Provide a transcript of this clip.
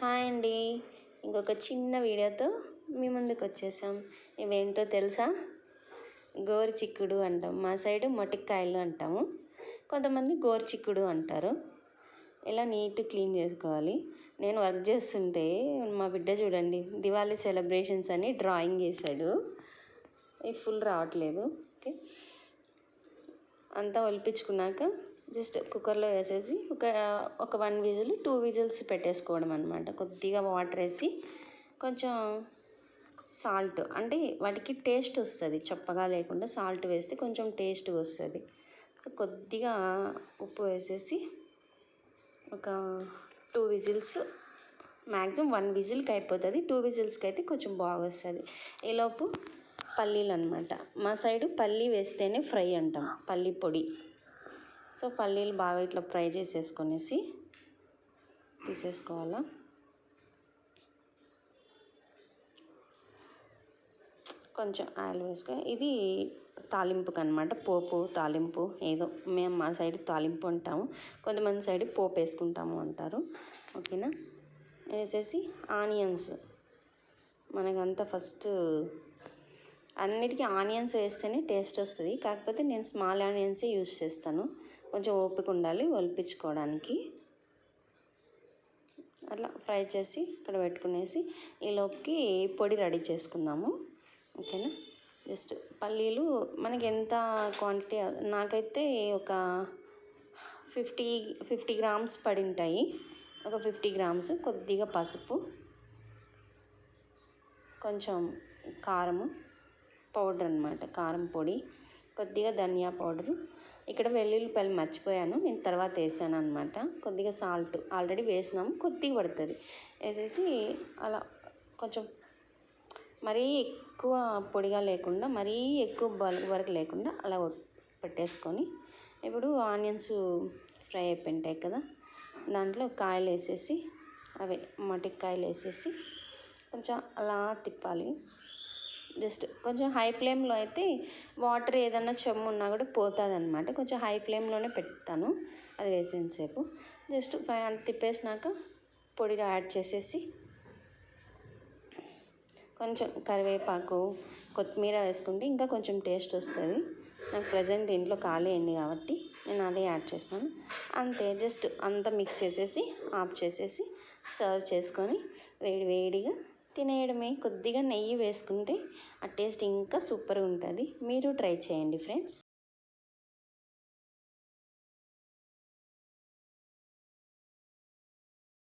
Hi అండి. ఇంకొక చిన్న వీడియోతో మీ ముందుకు వచ్చేసాం. ఇవేంటో తెలుసా? గోరు చిక్కుడు అంటాం. మా సైడు మొటిక్కాయలు అంటాము. కొంతమంది గోరు చిక్కుడు అంటారు. ఇలా నీట్ క్లీన్ చేసుకోవాలి. నేను వర్క్ చేస్తుంటే మా బిడ్డ చూడండి దివాళీ సెలబ్రేషన్స్ అని డ్రాయింగ్ చేశాడు ఇది ఫుల్ రావట్లేదు. ఓకే. అంతా ఒలిపించుకున్నాక జస్ట్ కుక్కర్లో వేసేసి ఒక ఒక వన్ విజిల్ టూ విజిల్స్ పెట్టేసుకోవడం అనమాట కొద్దిగా వాటర్ వేసి కొంచెం సాల్ట్ అంటే వాటికి టేస్ట్ వస్తుంది. చప్పగా లేకుండా సాల్ట్ వేస్తే కొంచెం టేస్ట్ వస్తుంది. సో కొద్దిగా ఉప్పు వేసేసి ఒక టూ విజిల్స్ మ్యాక్సిమం వన్ విజిల్కి అయిపోతుంది. టూ విజిల్స్కి అయితే కొంచెం బాగా వస్తుంది ఈలోపు పల్లీలు అనమాట మా సైడు పల్లీ వేస్తేనే ఫ్రై అంటాం. పల్లీ పొడి. సో పల్లీలు బాగా ఇట్లా ఫ్రై చేసేసుకొనేసి తీసేసుకోవాలా? కొంచెం ఆయిల్ వేసుకో. ఇది తాలింపుకి అనమాట పోపు తాలింపు ఏదో మేము మా సైడ్ తాలింపు అంటాము. కొంతమంది సైడ్ పోపు వేసుకుంటాము అంటారు. ఓకేనా? వేసేసి ఆనియన్స్. మనకంతా ఫస్ట్ అన్నిటికీ ఆనియన్స్ వేస్తేనే టేస్ట్ వస్తుంది. కాకపోతే నేను స్మాల్ ఆనియన్సే యూస్ చేస్తాను. కొంచెం ఓపిక ఉండాలి ఒలిపించుకోవడానికి. అట్లా ఫ్రై చేసి ఇక్కడ పెట్టుకునేసి ఈ లోపుకి పొడి రెడీ చేసుకుందాము. ఓకేనా? జస్ట్ పల్లీలు మనకి ఎంత క్వాంటిటీ నాకైతే ఒక ఫిఫ్టీ ఫిఫ్టీ గ్రామ్స్ పడి ఉంటాయి. ఒక ఫిఫ్టీ గ్రామ్స్ కొద్దిగా పసుపు కొంచెం కారము పౌడర్ అనమాట కారం పొడి కొద్దిగా ధనియా పౌడరు ఇక్కడ వెల్లుల్లిపాయలు మర్చిపోయాను. నేను తర్వాత వేసాను అనమాట కొద్దిగా సాల్ట్ ఆల్రెడీ వేసినాము. కొద్దిగా పడుతుంది. వేసేసి అలా కొంచెం మరీ ఎక్కువ పొడిగా లేకుండా మరీ ఎక్కువ బలుగు వరకు లేకుండా అలా పెట్టేసుకొని ఇప్పుడు ఆనియన్స్ ఫ్రై అయిపోయింటాయి కదా. దాంట్లో కాయలు వేసేసి అవే మటికాయలు వేసేసి కొంచెం అలా తిప్పాలి. జస్ట్ కొంచెం హై ఫ్లేమ్లో అయితే వాటర్ ఏదన్నా చెమ్ము ఉన్నా కూడా పోతుంది అనమాట కొంచెం హై ఫ్లేమ్లోనే పెడతాను. అది వేసేసేపు జస్ట్ ఫైవ్ తిప్పేసినాక పొడి యాడ్ చేసేసి కొంచెం కరివేపాకు కొత్తిమీర వేసుకుంటే ఇంకా కొంచెం టేస్ట్ వస్తుంది. నాకు ప్రజెంట్ ఇంట్లో ఖాళీ అయింది కాబట్టి నేను అదే యాడ్ చేసినాను అంతే జస్ట్ అంతా మిక్స్ చేసేసి ఆఫ్ చేసేసి సర్వ్ చేసుకొని వేడి వేడిగా తినేయడమే కొద్దిగా నెయ్యి వేసుకుంటే ఆ టేస్ట్ ఇంకా సూపర్గా ఉంటుంది. మీరు ట్రై చేయండి ఫ్రెండ్స్.